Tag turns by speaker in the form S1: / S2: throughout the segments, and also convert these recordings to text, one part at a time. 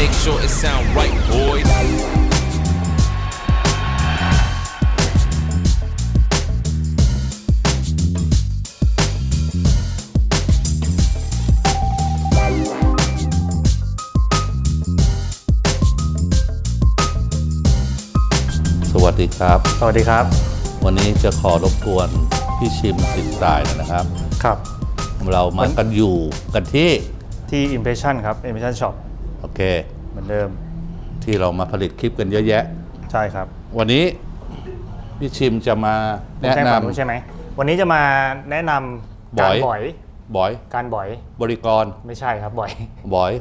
S1: make sure it sound right, boys.
S2: สวัสดีครับ
S3: สวัสดีครับ
S2: วันนี้จะขอรบกวนพี่ชิมสิทธิ์สายหนอยนะครับ
S3: ครับ
S2: เรามากันอยู่กันที่
S3: ที่ Impression ครับ Impression Shop
S2: โอเค
S3: เหมือนเดิม
S2: ที่เรามาผลิตคลิปกันเยอะแยะ
S3: ใช่ครับ
S2: วันนี้พี่ชิมจะมาแนะ
S3: ผมจ้ง
S2: น
S3: ความรู้ใช่ไหม วันนี้จะมาแนะนำการ
S2: บ่
S3: บ่
S2: อ
S3: อยยำ
S2: บอย
S3: การบ่อย
S2: บริกร
S3: ไม่ใช่ครับบ่อย
S2: บอย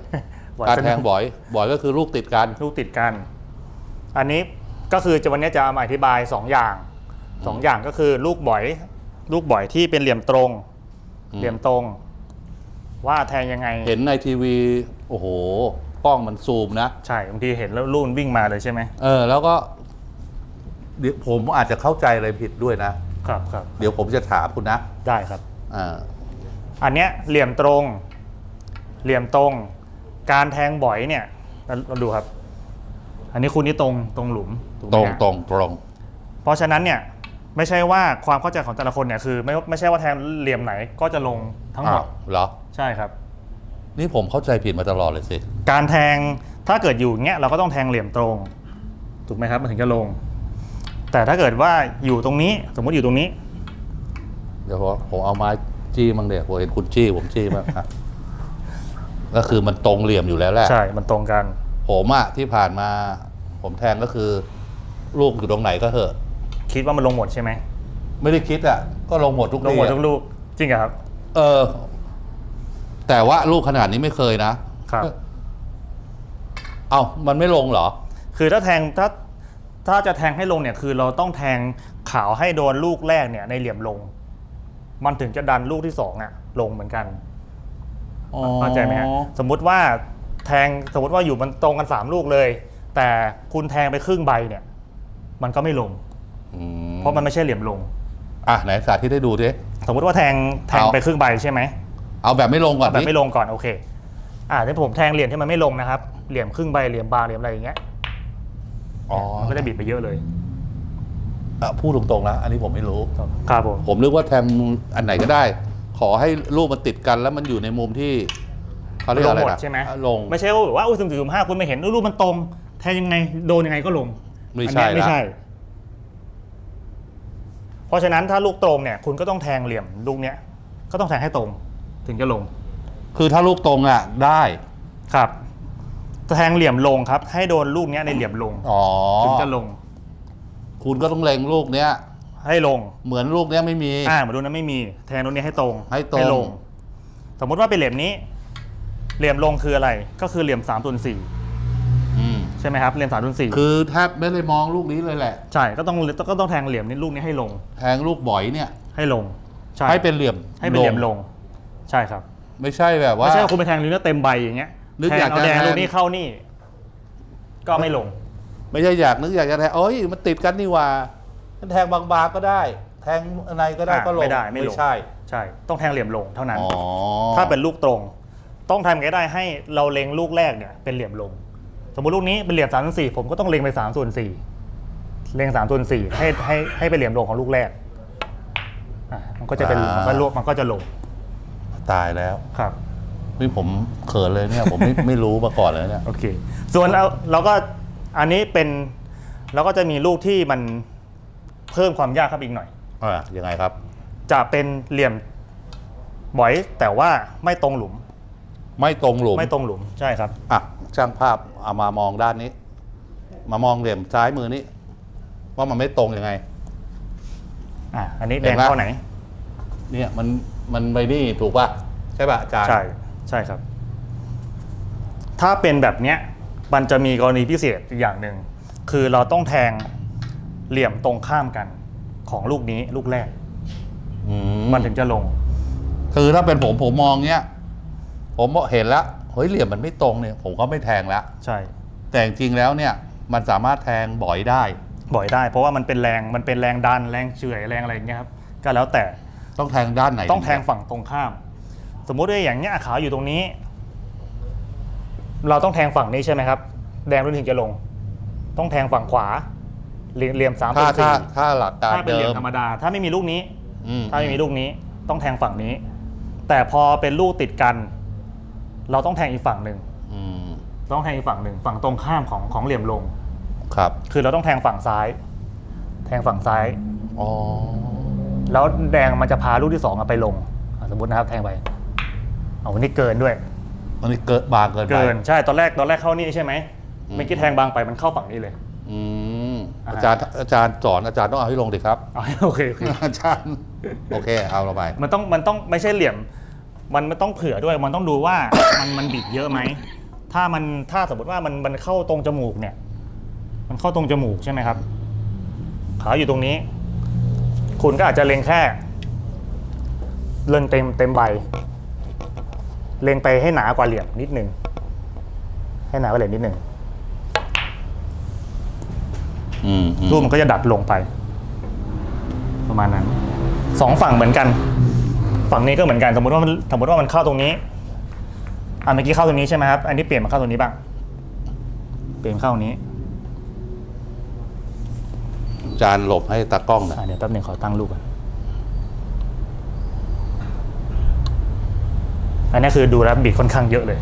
S3: บ่อย
S2: การ
S3: สนุก
S2: แทงบอยบอยก็คือลูกติดกัน
S3: ลูกติดกัน อันนี้ก็คือจะวันนี้จะเอามาอธิบาย 2 อย่าง2อย่างก็คือลูกบ่อย ลูกบ่อยที่เป็นเหลี่ยมตรง
S2: อืม
S3: เหลี่ยมตรง ว่าแทงยังไง
S2: เห็นในทีวี โอ้โห กล้องมันซูมนะ
S3: ใช่บางทีเห็นแล้วลูกมันวิ่งมาเลยใช่ไหม
S2: เออ แล้วก็เดี๋ยวผมอาจจะเข้าใจอะไรผิดด้วยนะ
S3: ครับครับ
S2: เดี๋ยวผมจะถามคุณนะ
S3: ได้ครับ
S2: อ่า
S3: อันเนี้ยเหลี่ยมตรง เหลี่ยมตรง การแทงบ่อยเนี่ยเราเราดูครับ อันนี้คุณนี่ตรงตรงหลุมถูกไห
S2: ต
S3: ม
S2: รง
S3: ฮะ
S2: ตรงตรง
S3: เพราะฉะนั้นเนี่ยไม่ใช่ว่าความเข้าใจของแต่ละคนเนี่ยคือไม่ไม่ใช่ว่าแทงเหลี่ยมไหนก็จะลงทั้งหมด
S2: อ้าวเหรอ
S3: ใช่ครับ
S2: นี่ผมเข้าใจผิดมาตลอดเลยสิ
S3: การแทงถ้าเกิดอยู่อย่างเงี้ยเราก็ต้องแทงเหลี่ยมตรง ถูกไหมครับมันถึงจะลง แต่ถ้าเกิดว่าอยู่ตรงนี้สมมุติอยู่ตรงนี้
S2: เดี๋ยวผมผมเอาไม้จี้มั้งเดี๋ยวผมเห็นคุณจี้ผมจี้มางอะก็คือมันตรงเหลี่ยมอยู่แล้วแหละ
S3: ใช่มันตรงกัน
S2: ผมอะที่ผ่านมา ผมแทงก็คือ ลูกอยู่ตรงไหนก็เหอะ
S3: คิดว่ามันลงหมดใช่ไหม
S2: ไม่ได้คิดอะก็ลงหมดทุก
S3: ลงหมด
S2: ทีอะ
S3: ทุกลูกจริงเหรอครับ
S2: เออ แต่ว่าลูกขนาดนี้ไม่เคยนะ
S3: ครับ
S2: เอ้ามันไม่ลงเหรอ
S3: คือถ้าแทงถ้าถ้าจะแทงให้ลงเนี่ยคือเราต้องแทงขาวให้โดนลูกแรกเนี่ยในเหลี่ยมลง มันถึงจะดันลูกที่สองอะลงเหมือนกัน
S2: อ๋อ
S3: เข้าใจไหมฮะสมมุติว่าแทงสมมติว่าอยู่มันตรงกันสามลูกเลย แต่คุณแทงไปครึ่งใบเนี่ย มันก็ไม่ลง
S2: อืม
S3: เพราะมันไม่ใช่เหลี่ยมลง
S2: อะไหนสาธิตให้ดูดิ
S3: สมมติว่าแทงแทง
S2: เอา
S3: ไปครึ่งใบใช่ไหไหม
S2: เอาแบบไม่ลงก่อน
S3: แบบ
S2: ดิ
S3: ไม่ลงก่อนโอเค อ่าถ้าผมแทงเหลี่ยมที่มันไม่ลงนะครับ เหลี่ยมครึ่งใบเหลี่ยมบางเหลี่ยมอะไรอย่างเงี้ย
S2: อ๋อ
S3: มันก็จะบิดไปเยอะเลย
S2: อะพูดตรงๆนะอันนี้ผมไม่รู้
S3: ครับผม
S2: ผมนึกว่าแทงอันไหนก็ได้ ขอให้รูปมันติดกันแล้วมันอยู่ในมุมที่เขาเรียก
S3: ลง
S2: อะไร
S3: หมด
S2: นะ
S3: ใช่ไหม
S2: ลง
S3: ไม่ใช่ว่าแบบว่าอุ้ยสุ่มสี่สุ่มห้าคุณไม่เห็นรูปมันตรง แทงยังไงโดนยังไงก็ลง
S2: ไม่
S3: อัน
S2: ใช่
S3: เนี้ยไม่
S2: ละ
S3: ใช่ เพราะฉะนั้นถ้าลูกตรงเนี่ย คุณก็ต้องแทงเหลี่ยมลูกเนี้ยก็ต้องแทงให้ตรง ถึงจะลง
S2: คือถ้าลูกตรงอะได้
S3: ครับแทงเหลี่ยมลงครับ ให้โดนลูกเนี้ยในเหลี่ยมลง
S2: อ๋อ
S3: ถึงจะลง
S2: คุณก็ต้องเล็งลูกเนี้ย
S3: ให้ลง
S2: เหมือนลูกเนี้ยไม่มี
S3: อ่าเหมือนลูกนั้นไม่มี แทงลูกนี้ให้ตรง
S2: ให้ตรง
S3: ลง สมมุติว่าเป็นเหลี่ยมนี้ เหลี่ยมลงคืออะไร ก็คือเหลี่ยมสามส่วนสี่
S2: อืม
S3: ใช่ไหมครับเหลี่ยมสามส่วนสี่
S2: คือแทบไม่ได้มองลูกนี้เลยแหละ
S3: ใช่ก็ต้องก็ต้องแทงเหลี่ยมนี้ลูกนี้ให้ลง
S2: แทงลูกบ่อยเนี่ย
S3: ให้ลงใช่
S2: ให้เป็นเหลี่ยม
S3: ให้เป็นเหลี่ยมลง ใช่ครับ
S2: ไม่ใช่แบบว่า
S3: ไม่ใช่ว่าคุณไปแทงลูกนี้เต็มใบอย่างเงี้ย
S2: นึก
S3: แท
S2: อยางก
S3: เอา
S2: จะ
S3: แดง
S2: แทง
S3: ลูกนี้เข้านี่ ก็ไม่ลง
S2: ไม่ใช่อยากนึกอยากจะแทงเอ้ยมันติดกันนี่หว่ามันแทงบางๆก็ได้ แทงอะไรก็ได้
S3: อะ
S2: ก็ลง
S3: ไม่ได้ไม่ลง
S2: ใช่
S3: ใช่ ต้องแทงเหลี่ยมลงเท่านั้น
S2: อ๋อ
S3: ถ้าเป็นลูกตรง ต้องทำไงก็ได้ให้เราเล็งลูกแรกเนี่ยเป็นเหลี่ยมลง สมมติลูกนี้เป็นเหลี่ยมสามส่วนสี่ผมก็ต้องเล็งไปสามส่วนสี่เล็งสามส่วนสี่ให้ให้ให้เป็นเหลี่ยมลงของลูกแรกอะมันก็จะเป็นมันก็ลวกมันก็จะลง
S2: ตายแล้ว
S3: ครับ
S2: นี่ผมเขินเลยเนี่ยผมไม่ ไม่รู้มาก่อนเลยเนี่ย
S3: โอเค ส่วนเราเราก็อันนี้เป็นเราก็จะมีลูกที่มันเพิ่มความยากครับอีกหน่อย
S2: อ่ายังไงครับ
S3: จะเป็นเหลี่ยมบ่อยแต่ว่าไม่ตรงหลุม
S2: ไม่ตรงหลุม
S3: ไม่ตรงหลุมใช่ครับ
S2: อะช่างภาพเอามามองด้านนี้ มามองเหลี่ยมซ้ายมือนี้ ว่ามันไม่ตรงยังไง
S3: อะอันนี้
S2: เห็
S3: แด
S2: น
S3: ง
S2: ไหม
S3: เข้าไหน
S2: เนี่ยมัน มันไปนี่ถูกป่ะใช่ป่ะอาจารย์
S3: ใช่ใช่ครับ ถ้าเป็นแบบเนี้ยมันจะมีกรณีพิเศษอีกอย่างหนึ่งคือเราต้องแทงเหลี่ยมตรงข้ามกันของลูกนี้ลูกแรก
S2: อื
S3: มันถึงจะลง
S2: คือถ้าเป็นผมผมมองเนี้ยผมเห็นแล้วเฮ้ยเหลี่ยมมันไม่ตรงเนี่ย ผมก็ไม่แทงแล้ว
S3: ใช่
S2: แต่จริงๆแล้วเนี่ย มันสามารถแทงบ่อยได้
S3: บ่อยได้ เพราะว่ามันเป็นแรงมันเป็นแรงดันแรงเฉื่อยแรงอะไรอย่างเงี้ยครับก็แล้วแต่
S2: ต้องแทงด้านไหน
S3: ต้องแทงฝั่งตรงข้าม สมมุติว่าอย่างเนี้ยขาวอยู่ตรงนี้ เราต้องแทงฝั่งนี้ใช่ไหมครับ แดงรุ่นถึงจะลง ต้องแทงฝั่งขวาเหลี่ยมเหลี่ยมสาม
S2: ถ้า
S3: เป็น
S2: ถ้า
S3: สี่
S2: ถ้าหลักการ
S3: ถ้าเป็นเห
S2: เดิ
S3: ลี่ย
S2: ม
S3: มธรรมดา ถ้าไม่มีลูกนี้
S2: อืม
S3: ถ้าไม่มีลูกนี้ต้องแทงฝั่งนี้ แต่พอเป็นลูกติดกัน เราต้องแทงอีกฝั่งหนึ่ง
S2: อืม
S3: ต้องแทงอีกฝั่งหนึ่งฝั่งตรงข้ามของของเหลี่ยมลง
S2: ครับ
S3: คือเราต้องแทงฝั่งซ้าย แทงฝั่งซ้าย
S2: อ๋อ
S3: แล้วแดงมันจะพาลูกที่สองอะไปลงอะสมมตินะครับแทงไปเอาวันนี้เกินด้วย
S2: อันนี้เกินบางเกินไป
S3: เกินใช่ตอนแรกตอนแรกเข้านี่ใช่ไหม
S2: อืม
S3: เมื่อกี้แทงบางไปมันเข้าฝั่งนี้เลย
S2: อืม
S3: อ่า
S2: อาจารย์อาจารย์สอนอาจารย์ต้องเอาให้ลงดิครับ
S3: เอาโอเคโอเค
S2: อาจารย์ โอเค เอาเราไป
S3: มันต้องมันต้องไม่ใช่เหลี่ยม มันมันต้องเผื่อด้วย มันต้องดูว่า มันมันบิดเยอะไหม ถ้ามันถ้าสมมติว่ามันมันเข้าตรงจมูกเนี่ย มันเข้าตรงจมูกใช่ไหมครับ ขาอยู่ตรงนี้ คุณก็อาจจะเล็งแค่เล็งเต็มเต็มใบ เล็งไปให้หนากว่าเหลี่ยมนิดนึง ให้หนากว่าเหลี่ยมนิดนึง
S2: อืมอืม
S3: รูปมันก็จะดัดลงไป ประมาณนั้นสองฝั่งเหมือนกัน ฝั่งนี้ก็เหมือนกันสมมติว่ามันสมมติว่ามันเข้าตรงนี้อะเมื่อกี้เข้าตรงนี้ใช่ไหมครับ อันนี้เปลี่ยนมาเข้าตรงนี้บ้าง เปลี่ยนเข้าตรงนี้
S2: อา จารย์หลบให้ตากล้องหนะ
S3: อะเดี๋ยวแป๊บหนึ่งขอตั้งรูปก่อนอันนี้คือดูแล้วบิดค่อนข้างเยอะเลย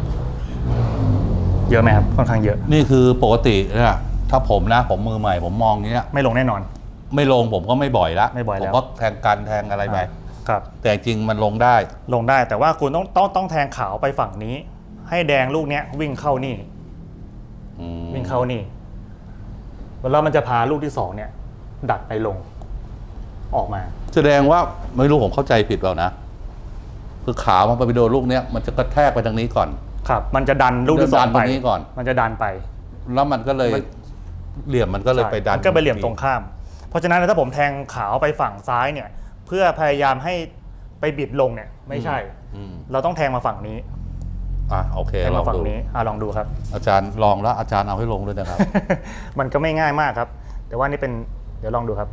S3: เยอะไหมครับค่อนข้างเยอะ
S2: นี่คือปกติเนี่ยถ้าผมนะผมมือใหม่ผมมองอย่างเงี้ย
S3: ไม่ลงแน่นอน
S2: ไม่ลงผมก็ไม่บ่อยละ
S3: ไม่บ่อยแล้ว
S2: ผมก็แทงกันแทงอะไรไป
S3: ครับ
S2: แต่จริงมันลงได้
S3: ลงได้แต่ว่าคุณต้องต้องต้องแทงขาวไปฝั่งนี้ ให้แดงลูกเนี้ยวิ่งเข้านี่
S2: อืม
S3: วิ่งเข้านี่แล้วมันจะพาลูกที่สองเนี่ย ดัดไปลง ออกมา
S2: แสดงว่าไม่รู้ผมเข้าใจผิดเปล่านะ คือขาวมันไปโดนลูกเนี้ยมันจะกระแทกไปทางนี้ก่อน
S3: ครับ มันจะดันลูกที่สอง
S2: ดัน
S3: ไป
S2: ตรงนี้ก่อน
S3: มันจะดันไป
S2: แล้วมันก็เลย
S3: มัน
S2: เหลี่ยมมันก็เลย
S3: ใช่
S2: ไปดัน
S3: มันก็ไปเหลี่ยมตรงข้าม เพราะฉะนั้นถ้าผมแทงขาวไปฝั่งซ้ายเนี่ย เพื่อพยายามให้ไปบิดลงเนี่ยไม่ใช่
S2: อืม
S3: เราต้องแทงมาฝั่งนี้
S2: อะโอเค
S3: แทง
S2: ลอ
S3: มางฝั่ง
S2: ดู
S3: นี้อะลองดูครับ
S2: อาจารย์ลองแล้วอาจารย์เอาให้ลงด้วยนะครับ
S3: มันก็ไม่ง่ายมากครับ แต่ว่านี่เป็น เดี๋ยวลองดูครับ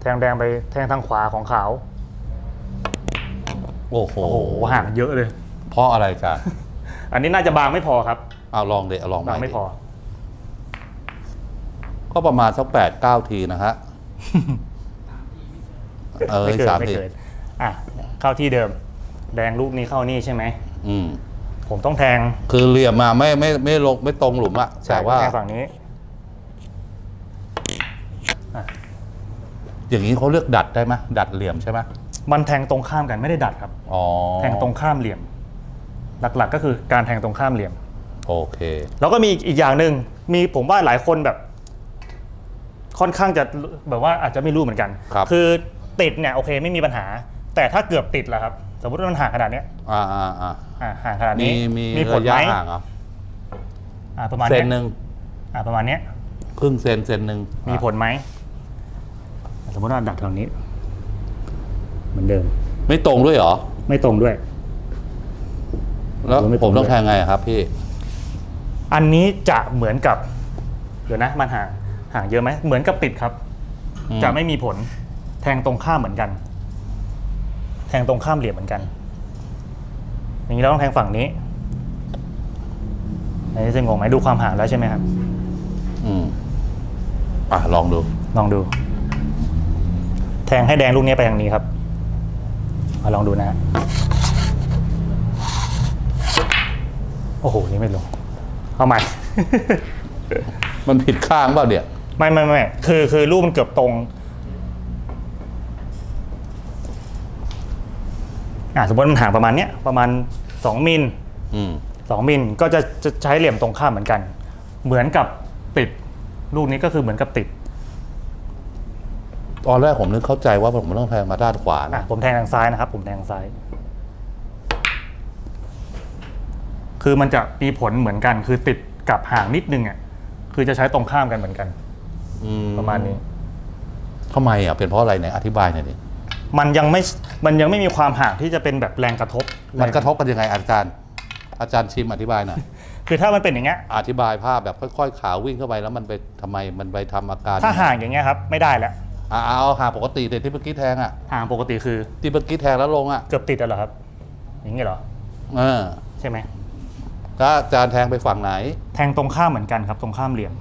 S3: แทงแดงไปแทงทางขวาของขาว
S2: โอ้โห
S3: โอ้โหห่างเยอะเลย
S2: เพราะอะไรอาจารย์
S3: อันนี้น่าจะบางไม่พอครับ
S2: เอาลองเดี๋ยวลอง
S3: บาง
S2: ให
S3: ไม่พอ
S2: ดิก็ประมาณสักแปดเก้าทีนะฮะ เออ
S3: ไม่เกิน
S2: สาม
S3: ไม่
S2: ที
S3: เกินอะเข้าที่เดิม แดงลูกนี้เข้านี่ใช่ไหม
S2: อืม
S3: ผมต้องแทง
S2: คือเหลี่ยมมาไม่ไม่ไม่ลงไม่ตรงหลุมอะแต่ว่า
S3: แทงฝั่งนี้
S2: อย่างนี้เขาเลือกดัดได้ไหมดัดเหลี่ยมใช่ไหม
S3: มันแทงตรงข้ามกันไม่ได้ดัดครับ
S2: อ๋อ
S3: แทงตรงข้ามเหลี่ยม หลักๆก็คือการแทงตรงข้ามเหลี่ยม
S2: โอเค
S3: แล้วก็มีอีกอย่างหนึ่งมีผมว่าหลายคนแบบ ค่อนข้างจะแบบว่าอาจจะไม่รู้เหมือนกัน
S2: ครับ
S3: อติดเนี่ยโอเคไม่มีปัญหา แต่ถ้าเกือบติดล่ะครับ สมมติว่ามันห่างขนาดเนี้ย
S2: อ่าอ่าอ่า
S3: อ่าห่างขนาด
S2: มี
S3: นี้
S2: มี
S3: ผล
S2: ระยะ
S3: ไหม
S2: ห่างเหรอ
S3: อ่าประมาณ
S2: เซ
S3: เนี้
S2: น
S3: ย
S2: หนึ่ง
S3: อ่าประมาณเนี้ย
S2: ครึ่งเซนเซนหนึ่ง
S3: มีผลไหม สมมติว่าดัดทางนี้ เหมือนเดิม
S2: ไม่ตรงด้วยเหรอ
S3: ไม่ตรงด้วย
S2: แล้ว
S3: ไม่ตรง
S2: ผมต้อง
S3: ด้วย
S2: แทงไงอะครับ พี่
S3: อันนี้จะเหมือนกับ เดี๋ยวนะ มันห่างห่างเยอะไหมเหมือนกับติดครับ
S2: อืม
S3: จะไม่มีผลแทงตรงข้ามเหมือนกัน แทงตรงข้ามเหลี่ยมเหมือนกัน อย่างนี้เราต้องแทงฝั่งนี้อันนี้จะงงไหมดูความห่างแล้วใช่ไหมครับ
S2: อืม อะลองดู
S3: ลองดู แทงให้แดงลูกนี้ไปทางนี้ครับมาลองดูนะฮะโอ้โห นี่ไม่ลง เอาใหม่
S2: มันผิดข้างเปล่าเนี่ย
S3: ไม่ไม่ไม่คือคือรูปมันเกือบตรง อ่าสมมติมันห่างประมาณเนี้ยประมาณสองมิล
S2: อืม
S3: สองมิลก็จะจะใช้เหลี่ยมตรงข้ามเหมือนกัน เหมือนกับติด ลูกนี้ก็คือเหมือนกับติด
S2: ตอนแรกผมนึกเข้าใจว่าผมต้องแทงมาด้านขวา
S3: อะ
S2: นะ
S3: ผมแทงทางซ้ายนะครับ ผมแทงทางซ้าย คือมันจะมีผลเหมือนกัน คือติดกับห่างนิดนึงอะคือจะใช้ตรงข้ามกันเหมือนกัน
S2: อื
S3: ประมาณนี้
S2: ทำไมอะเป็นเพราะอะไรไหนอธิบายหน่อยดิ
S3: มันยังไม่มันยังไม่มีความห่างที่จะเป็นแบบแรงกระทบ
S2: มันกระทบกันยังไงอาจารย์ อาจารย์ชิมอธิบายหน่อย
S3: คือถ้ามันเป็นอย่างเงี้ย
S2: อธิบายภาพแบบค่อยๆ ขาวิ่งเข้าไปแล้วมันไปทำไมมันไปทำอาการ
S3: ถ้าห่างอย่างเงี้ยครับ ไม่ได้แล้ว
S2: อะเอาห่างปกติแต่ที่เมื่อกี้แทงอะ
S3: ห่างปกติคือ
S2: ที่เมื่อกี้แทงแล้วลงอะ
S3: เกือบติดแล้วเหรอครับ อย่างงี้เหรอ
S2: เออ
S3: ใช่ไหม
S2: ถ้าอาจารย์แทงไปฝั่งไหน
S3: แทงตรงข้ามเหมือนกันครับ ตรงข้ามเหลี่ยม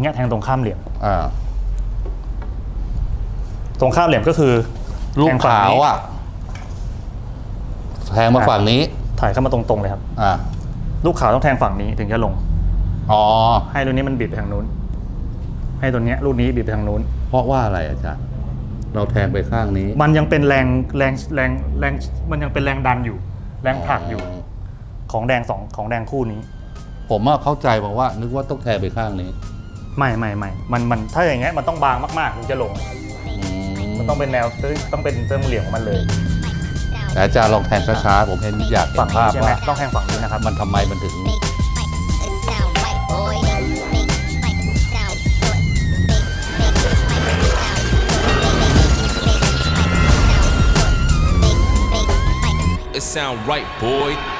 S3: เนี่ยแทงตรงข้ามเหลี่ยม
S2: อ่า
S3: ตรงข้ามเหลี่ยมก็คือ
S2: ลูก
S3: แทงฝั่ง
S2: ขาว
S3: นี้
S2: อะ แทงมาฝั่งนี้
S3: ถ่ายเข้ามาตรงๆเลยครับ
S2: อ่า
S3: ลูกขาวต้องแทงฝั่งนี้ถึงจะลง
S2: อ๋อ
S3: ให้ตัวนี้มันบิดไปทางนู้น ให้ตัวเนี้ยลูกนี้บิดไปทางนู้น
S2: เพราะว่าอะไรอาจารย์เราแทงไปข้างนี้
S3: มันยังเป็นแรงแรงแรงแรงมันยังเป็นแรงดันอยู่ แรงผลักอยู่ ของแดงสองของแดงคู่นี้
S2: ผมว่าเข้าใจบอกว่า นึกว่าต้องแทงไปข้างนี้
S3: ไม่ไม่ไม่มันมันถ้าอย่างเงี้ยมันต้องบางมากๆถึงจะลง
S2: อืม
S3: มันต้องเป็นแนวต้องเป็นเส้นเหลี่ยมของมันเลย
S2: แต่อาจารย์ลองแทงช้าๆผมเห็นอยากเห็
S3: ฝั่
S2: น
S3: งนี้
S2: ภาพ
S3: ใช่ไหม
S2: ว่า
S3: ต้องแทงฝั่งนี้นะครับ
S2: มันทำไมมันถึง
S1: sound right, boy.